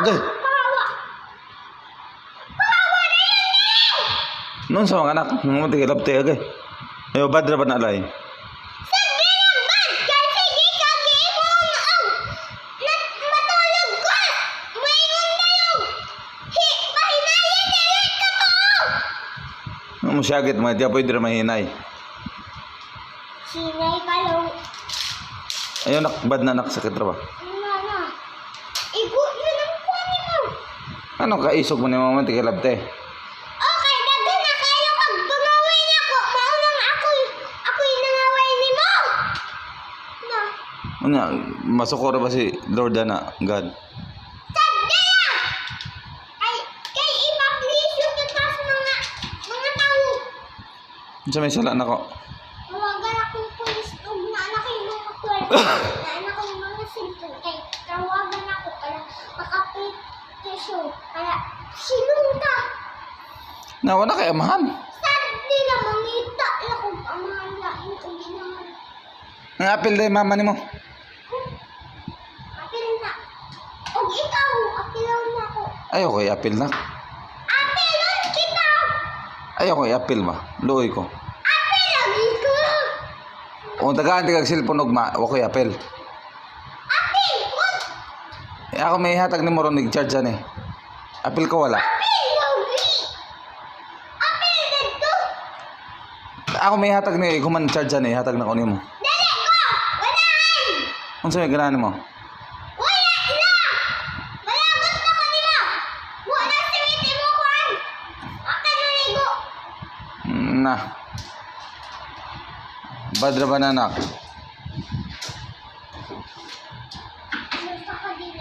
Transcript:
Agay. Pahawa. Pahawa na yun eh! Noon sa mga anak, mga tigilap tayo agay. Ba na alay? Lang, bad! Na nila ka to! Ano mo siyagit, mga tiya pwede rin mahinay. Sinay ka lang. Ayo, nak, bad na nakasakit ra ba? Ano na? Igo yun ang kunin mo. Ano ka isog mo ni mga tigilap tayo? Okay, dagan na kayo kag tumawin ako. Maunang ako ako'y nangaway ni mo. Na, Ano, masukor ba si Lord na God? sa may sala na ko? Tawagan akong pulis ug na anak yung mga kwarto. na anak ko yung mga cellphone. Kay tawagan ako para makapetisyon. Para sinunta. Na, wala kay amahan. Sad nila mangita lang kung amahan lain kung ginahan. Ang apil day mama ni mo. Apil na. Og ikaw, apilaw na ako. Ayaw ko apil na. Apilon kita! Ayaw ko apil ba? Luoy ko. Apil lagi ko! Kung tagaan ti kag cellphone ugma, wa ko apil. Apil! Eh, ako may hatag ni mo ron nag-charge ani. Apil ko wala. Ako may hatag ni kuman charge ani, hatag na ko nimo. Dali ko! Walahan! Unsa may ganahan mo? Wala na! Malagot na ko nila! Wala simiti mo kuhan! Akin na ligo! Na. Badra ba na anak? 你们发快递去